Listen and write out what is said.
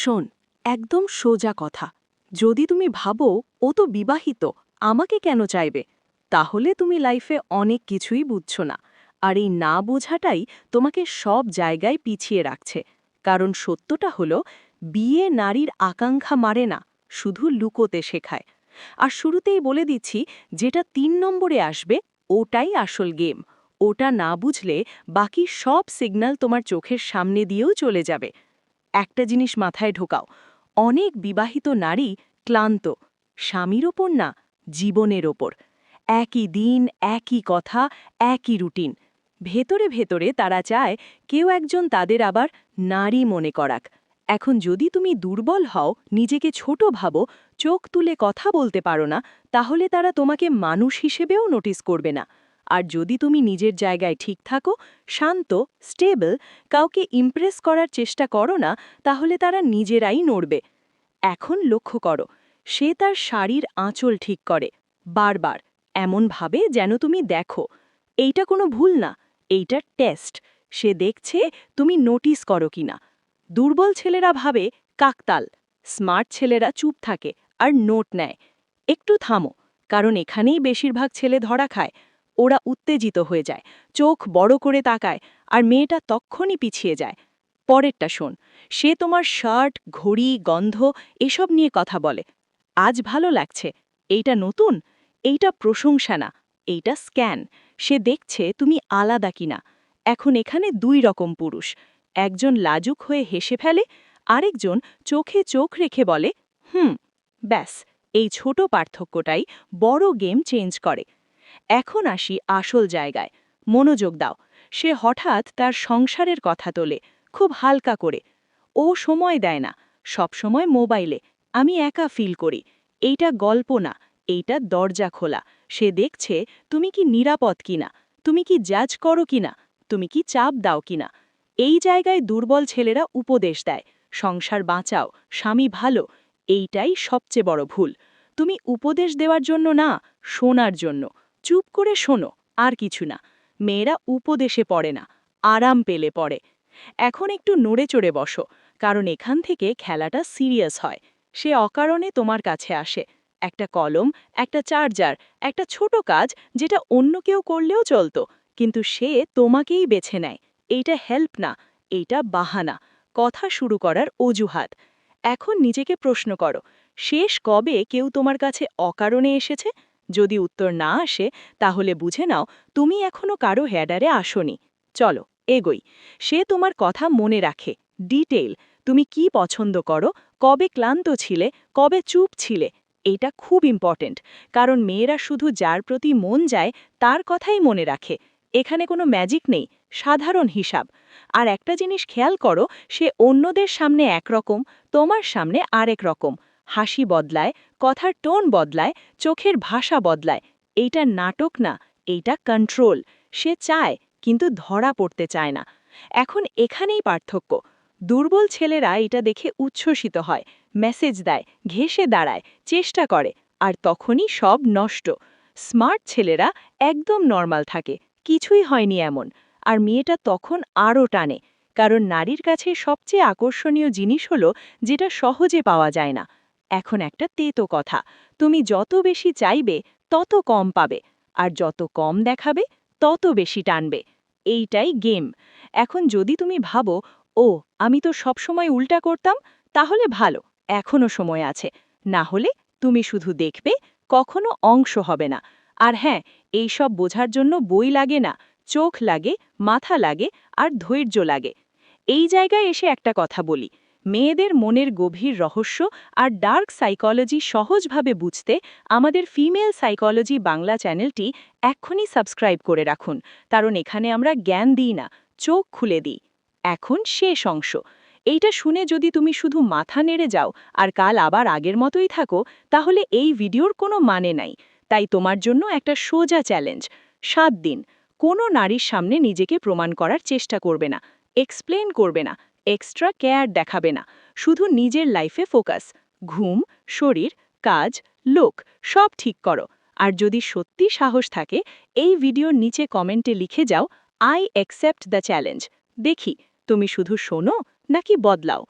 শোন, একদম সোজা কথা। যদি তুমি ভাবো ও তো বিবাহিত, আমাকে কেন চাইবে? তাহলে তুমি লাইফে অনেক কিছুই বুঝছ না। আর এই না বোঝাটাই তোমাকে সব জায়গায় পিছিয়ে রাখছে। কারণ সত্যটা হলো, বিয়ে নারীর আকাঙ্ক্ষা মারে না, শুধু লুকোতে শেখায়। আর শুরুতেই বলে দিচ্ছি, যেটা তিন নম্বরে আসবে, ওটাই আসল গেম। ওটা না বুঝলে বাকি সব সিগন্যাল তোমার চোখের সামনে দিয়েও চলে যাবে। একটা জিনিস মাথায় ঢোকাও। অনেক বিবাহিত নারী ক্লান্ত, স্বামীর ওপর না, জীবনের ওপর। একই দিন, একই কথা, একই রুটিন। ভেতরে ভেতরে তারা চায় কেউ একজন তাদের আবার নারী মনে করাক। এখন যদি তুমি দুর্বল হও, নিজেকে ছোট ভাবো, চোখ তুলে কথা বলতে পারো না, তাহলে তারা তোমাকে মানুষ হিসেবেও নোটিস করবে না। আর যদি তুমি নিজের জায়গায় ঠিক থাকো, শান্ত, স্টেবল, কাউকে ইমপ্রেস করার চেষ্টা করো না, তাহলে তারা নিজেরাই নড়বে। এখন লক্ষ্য করো, সে তার শাড়ির আঁচল ঠিক করে। বারবার, এমনভাবে যেন তুমি দেখো, এইটা কোনো ভুল না, এইটা টেস্ট সে দেখছে তুমি নোটিস করো কিনা দুর্বল ছেলেরা ভাবে, কাকতাল। স্মার্ট ছেলেরা চুপ থাকে আর নোট নেয়। একটু থামো, কারণ এখানেই বেশিরভাগ ছেলে ধরা খায়। ওরা উত্তেজিত হয়ে যায়। চোখ বড় করে তাকায়, আর মেয়েটা তক্ষণই পিছিয়ে যায়। পরেরটা শোন, সে তোমার শার্ট, ঘড়ি, গন্ধ, এসব নিয়ে কথা বলে। আজ ভালো লাগছে। এইটা নতুন? এইটা প্রশংসা না, এইটা স্ক্যান। সে দেখছে তুমি আলাদা কিনা। এখন এখানে দুই রকম পুরুষ। একজন লাজুক হয়ে হেসে ফেলে, আরেকজন চোখে চোখ রেখে বলে, হুম, ব্যাস, এই ছোট পার্থক্যটাই বড় গেম চেঞ্জ করে। এখন আসি আসল জায়গায়। মনোযোগ দাও। সে হঠাৎ তার সংসারের কথা তোলে, খুব হালকা করে। ও সময় দেয় না, সব সময় মোবাইলে। আমি একা ফিল করি। এইটা গল্প না, এইটা দরজা খোলা। সে দেখছে, তুমি কি নিরাপদ কিনা? তুমি কি জাজ করো কিনা? তুমি কি চাপ দাও কিনা? এই জায়গায় দুর্বল ছেলেরা উপদেশ দেয়। সংসার বাঁচাও, স্বামী ভালো, এইটাই সবচেয়ে বড় ভুল। তুমি উপদেশ দেওয়ার জন্য না, শোনার জন্য। চুপ করে শোনো, আর কিছু না। মেয়েরা উপদেশে পড়ে না, আরাম পেলে পড়ে। এখন একটু নড়ে চড়ে বসো, কারণ এখান থেকে খেলাটা সিরিয়াস হয়। সে অকারণে তোমার কাছে আসে। একটা কলম, একটা চার্জার, একটা ছোট কাজ যেটা অন্য কেউ করলেও চলতো, কিন্তু সে তোমাকেই বেছে নেয়। এইটা হেল্প না, এইটা বাহানা। কথা শুরু করার অজুহাত। এখন নিজেকে প্রশ্ন করো, শেষ কবে কেউ তোমার কাছে অকারণে এসেছে? যদি উত্তর না আসে, তাহলে বুঝে নাও তুমি এখনও কারও হ্যাডারে আসনি। চলো, এগোই। সে তোমার কথা মনে রাখে। ডিটেইল তুমি কি পছন্দ করো? কবে ক্লান্ত ছিলে? কবে চুপ ছিলে? এটা খুব ইম্পর্টেন্ট কারণ মেয়েরা শুধু যার প্রতি মন যায়, তার কথাই মনে রাখে। এখানে কোনো ম্যাজিক নেই, সাধারণ হিসাব। আর একটা জিনিস খেয়াল করো, সে অন্যদের সামনে একরকম, তোমার সামনে আরেক রকম। হাসি বদলায়, কথার টোন বদলায়, চোখের ভাষা বদলায়। এইটা নাটক না, এইটা কন্ট্রোল সে চায়, কিন্তু ধরা পড়তে চায় না। এখন এখানেই পার্থক্য। দুর্বল ছেলেরা এটা দেখে উচ্ছ্বসিত হয় মেসেজ দেয় ঘেসে দাঁড়ায়, চেষ্টা করে, আর তখনই সব নষ্ট। স্মার্ট ছেলেরা একদম নর্মাল থাকে, কিছুই হয়নি এমন। আর মেয়েটা তখন আরও টানে, কারণ নারীর কাছে সবচেয়ে আকর্ষণীয় জিনিস হলো, যেটা সহজে পাওয়া যায় না। এখন একটা তেতো কথা। তুমি যত বেশি চাইবে, তত কম পাবে। আর যত কম দেখাবে, তত বেশি টানবে। এইটাই গেম। এখন যদি তুমি ভাবো, ও, আমি তো সবসময় উল্টা করতাম, তাহলে ভালো, এখনও সময় আছে। না হলে তুমি শুধু দেখবে, কখনো অংশ হবে না। আর হ্যাঁ এই সব বোঝার জন্য বই লাগে না, চোখ লাগে, মাথা লাগে, আর ধৈর্য লাগে। এই জায়গায় এসে একটা কথা বলি। মেয়েদের মনের গভীর রহস্য আর ডার্ক সাইকোলজি সহজভাবে বুঝতে আমাদের ফিমেল সাইকোলজি বাংলা চ্যানেলটি এক্ষুনি সাবস্ক্রাইব করে রাখুন, কারণ এখানে আমরা জ্ঞান দিই না, চোখ খুলে দিই। এখন শেষ অংশ। এইটা শুনে যদি তুমি শুধু মাথা নেড়ে যাও আর কাল আবার আগের মতোই থাকো, তাহলে এই ভিডিওর কোনো মানে নাই। তাই তোমার জন্য একটা সোজা চ্যালেঞ্জ। সাত দিন। কোনো নারীর সামনে নিজেকে প্রমাণ করার চেষ্টা করবে না এক্সপ্লেন করবে না। এক্সট্রা কেয়ার দেখাবে না। শুধু নিজের লাইফে ফোকাস ঘুম, শরীর, কাজ, লোক, সব ঠিক করো। আর যদি সত্যি সাহস থাকে, এই ভিডিওর নিচে কমেন্টে লিখে যাও আই অ্যাকসেপ্ট দ্য চ্যালেঞ্জ দেখি, তুমি শুধু শোনো নাকি বদলাও?